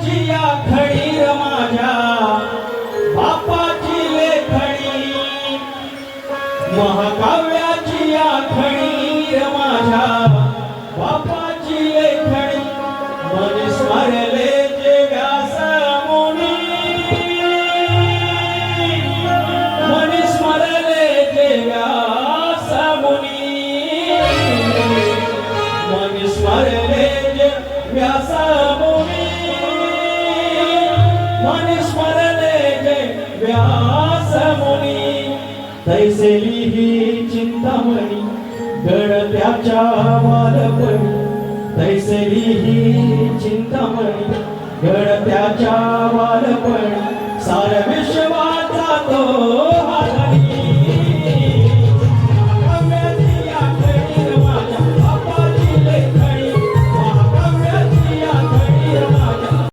महाकाव्याची आखणी र माझ्या. बापाची लेखणी महाकाव्याची आखणी र माझ्या. बापाची लेखणी मन स्मरले जे व्यास मुनी मन स्मरले जे व्यास मुनी मन स्मरले जे व्यास व्यास मुनी तैसे लिही चिंतामणी गणत्याच्या वालपणी तैसे लिही चिंतामणी गणत्याच्या वालपणी सारवे